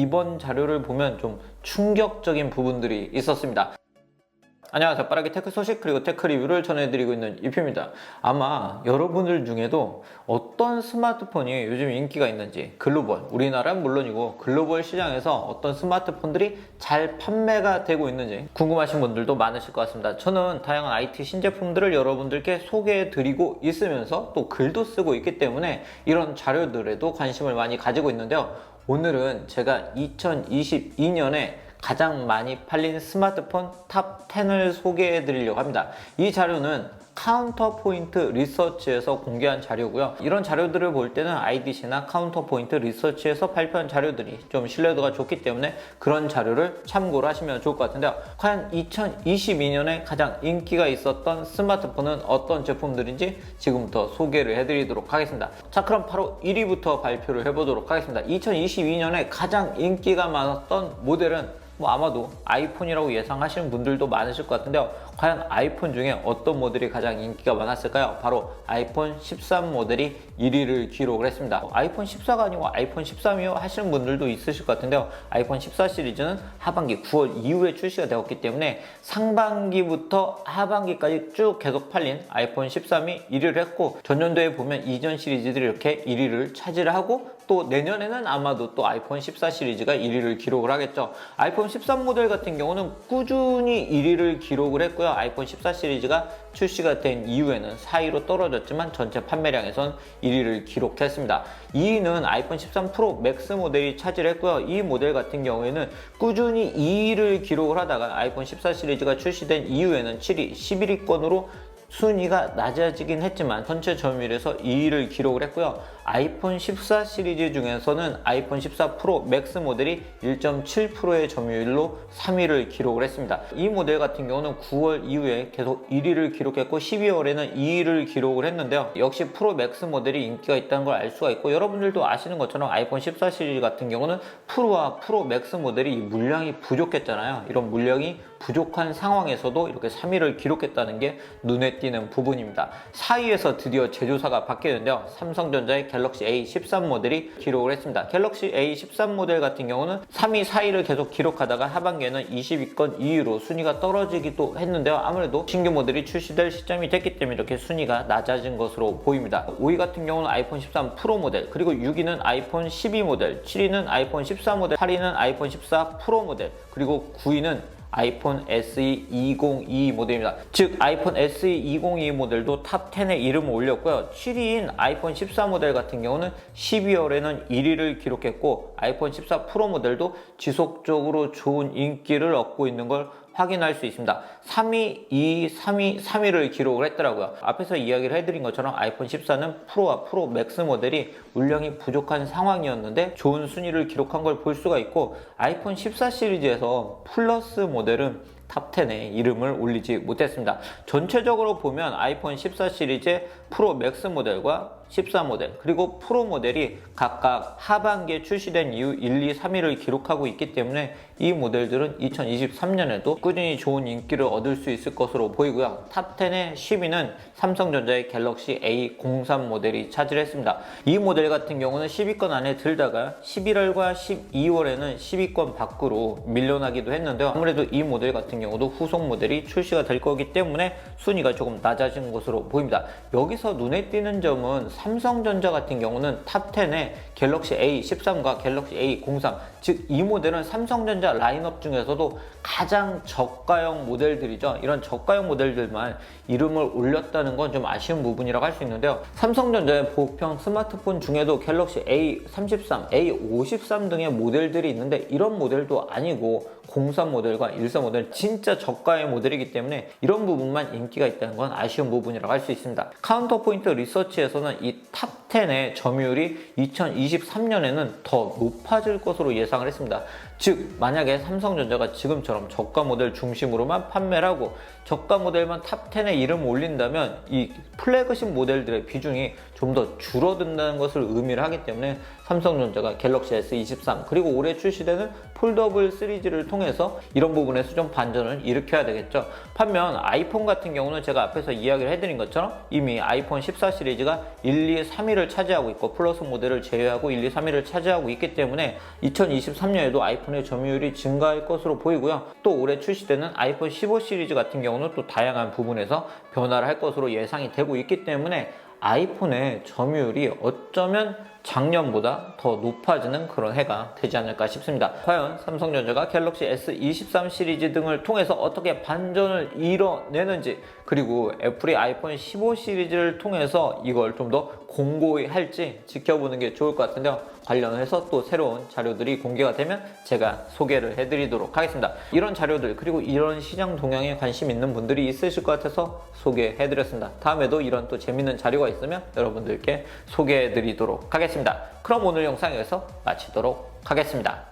이번 자료를 보면 좀 충격적인 부분들이 있었습니다. 안녕하세요. 빠르게 테크 소식 그리고 테크 리뷰를 전해드리고 있는 이표입니다. 아마 여러분들 중에도 어떤 스마트폰이 요즘 인기가 있는지 글로벌, 우리나라는 물론이고 글로벌 시장에서 어떤 스마트폰들이 잘 판매가 되고 있는지 궁금하신 분들도 많으실 것 같습니다. 저는 다양한 IT 신제품들을 여러분들께 소개해드리고 있으면서 또 글도 쓰고 있기 때문에 이런 자료들에도 관심을 많이 가지고 있는데요. 오늘은 제가 2022년에 가장 많이 팔린 스마트폰 탑 10을 소개해 드리려고 합니다. 이 자료는 카운터포인트 리서치에서 공개한 자료고요. 이런 자료들을 볼 때는 IDC나 카운터포인트 리서치에서 발표한 자료들이 좀 신뢰도가 좋기 때문에 그런 자료를 참고를 하시면 좋을 것 같은데요. 과연 2022년에 가장 인기가 있었던 스마트폰은 어떤 제품들인지 지금부터 소개를 해드리도록 하겠습니다. 자, 그럼 바로 1위부터 발표를 해보도록 하겠습니다. 2022년에 가장 인기가 많았던 모델은 뭐 아마도 아이폰이라고 예상하시는 분들도 많으실 것 같은데요. 과연 아이폰 중에 어떤 모델이 가장 인기가 많았을까요? 바로 아이폰 13 모델이 1위를 기록을 했습니다. 아이폰 14가 아니고 아이폰 13이요 하시는 분들도 있으실 것 같은데요. 아이폰 14 시리즈는 하반기 9월 이후에 출시가 되었기 때문에 상반기부터 하반기까지 쭉 계속 팔린 아이폰 13이 1위를 했고 전년도에 보면 이전 시리즈들이 이렇게 1위를 차지를 하고 또 내년에는 아마도 또 아이폰 14 시리즈가 1위를 기록을 하겠죠. 아이폰 13 모델 같은 경우는 꾸준히 1위를 기록을 했고요. 아이폰 14 시리즈가 출시가 된 이후에는 4위로 떨어졌지만 전체 판매량에선 1위를 기록했습니다. 2위는 아이폰 13 프로 맥스 모델이 차지했고요. 이 모델 같은 경우에는 꾸준히 2위를 기록을 하다가 아이폰 14 시리즈가 출시된 이후에는 7위, 11위권으로 순위가 낮아지긴 했지만 전체 점유율에서 2위를 기록을 했고요. 아이폰 14 시리즈 중에서는 아이폰 14 프로 맥스 모델이 1.7%의 점유율로 3위를 기록을 했습니다. 이 모델 같은 경우는 9월 이후에 계속 1위를 기록했고 12월에는 2위를 기록을 했는데요. 역시 프로 맥스 모델이 인기가 있다는 걸 알 수가 있고 여러분들도 아시는 것처럼 아이폰 14 시리즈 같은 경우는 프로와 프로 맥스 모델이 물량이 부족했잖아요. 이런 물량이 부족한 상황에서도 이렇게 3위를 기록했다는 게 눈에 띄는 부분입니다. 4위에서 드디어 제조사가 바뀌었는데요. 삼성전자의 갤럭시 A13 모델이 기록을 했습니다. 갤럭시 A13 모델 같은 경우는 3위, 4위를 계속 기록하다가 하반기에는 20위권 2위로 순위가 떨어지기도 했는데요. 아무래도 신규 모델이 출시될 시점이 됐기 때문에 이렇게 순위가 낮아진 것으로 보입니다. 5위 같은 경우는 아이폰 13 프로 모델, 그리고 6위는 아이폰 12 모델, 7위는 아이폰 14 모델, 8위는 아이폰 14 프로 모델, 그리고 9위는 아이폰 SE 202 모델입니다. 즉 아이폰 SE 202 모델도 탑 10에 이름을 올렸고요. 7위인 아이폰 14 모델 같은 경우는 12월에는 1위를 기록했고 아이폰 14 프로 모델도 지속적으로 좋은 인기를 얻고 있는 걸 확인할 수 있습니다. 3위, 2위, 3위, 3위를 기록을 했더라고요. 앞에서 이야기를 해드린 것처럼 아이폰 14는 프로와 프로 맥스 모델이 물량이 부족한 상황이었는데 좋은 순위를 기록한 걸 볼 수가 있고 아이폰 14 시리즈에서 플러스 모델은 탑 10에 이름을 올리지 못했습니다. 전체적으로 보면 아이폰 14 시리즈 프로 맥스 모델과 14 모델 그리고 프로 모델이 각각 하반기에 출시된 이후 1, 2, 3위를 기록하고 있기 때문에 이 모델들은 2023년에도 꾸준히 좋은 인기를 얻을 수 있을 것으로 보이고요. 탑 10의 10위는 삼성전자의 갤럭시 A03 모델이 차지했습니다. 이 모델 같은 경우는 10위권 안에 들다가 11월과 12월에는 10위권 밖으로 밀려나기도 했는데요. 아무래도 이 모델 같은 경우도 후속 모델이 출시가 될 거기 때문에 순위가 조금 낮아진 것으로 보입니다. 여기서 눈에 띄는 점은 삼성전자 같은 경우는 탑 10에 갤럭시 A13과 갤럭시 A03 즉 이 모델은 삼성전자 라인업 중에서도 가장 저가형 모델들이죠. 이런 저가형 모델들만 이름을 올렸다는 건 좀 아쉬운 부분이라고 할 수 있는데요. 삼성전자의 보편 스마트폰 중에도 갤럭시 A33, A53 등의 모델들이 있는데 이런 모델도 아니고 03 모델과 14 모델 진짜 저가의 모델이기 때문에 이런 부분만 인기가 있다는 건 아쉬운 부분이라고 할 수 있습니다. 카운터 포인트 리서치에서는 이탑 10의 점유율이 2023년에는 더 높아질 것으로 예상을 했습니다. 즉 만약에 삼성전자가 지금처럼 저가 모델 중심으로만 판매를 하고 저가 모델만 탑 10에 이름 올린다면 이 플래그십 모델들의 비중이 좀 더 줄어든다는 것을 의미를 하기 때문에 삼성전자가 갤럭시 S23 그리고 올해 출시되는 폴더블 시리즈를 통해서 이런 부분에서 좀 반전을 일으켜야 되겠죠. 반면 아이폰 같은 경우는 제가 앞에서 이야기를 해드린 것처럼 이미 아이폰 14 시리즈가 1, 2, 3위를 차지하고 있고 플러스 모델을 제외하고 1, 2, 3위를 차지하고 있기 때문에 2023년에도 아이폰 의 점유율이 증가할 것으로 보이고요. 또 올해 출시되는 아이폰 15 시리즈 같은 경우는 또 다양한 부분에서 변화를 할 것으로 예상이 되고 있기 때문에 아이폰의 점유율이 어쩌면 작년보다 더 높아지는 그런 해가 되지 않을까 싶습니다. 과연 삼성전자가 갤럭시 S23 시리즈 등을 통해서 어떻게 반전을 이뤄내는지 그리고 애플이 아이폰 15 시리즈를 통해서 이걸 좀 더 공고히 할지 지켜보는 게 좋을 것 같은데요. 관련해서 또 새로운 자료들이 공개가 되면 제가 소개를 해드리도록 하겠습니다. 이런 자료들 그리고 이런 시장 동향에 관심 있는 분들이 있으실 것 같아서 소개해드렸습니다. 다음에도 이런 또 재밌는 자료가 있으면 여러분들께 소개해드리도록 하겠습니다. 그럼 오늘 영상 여기서 마치도록 하겠습니다.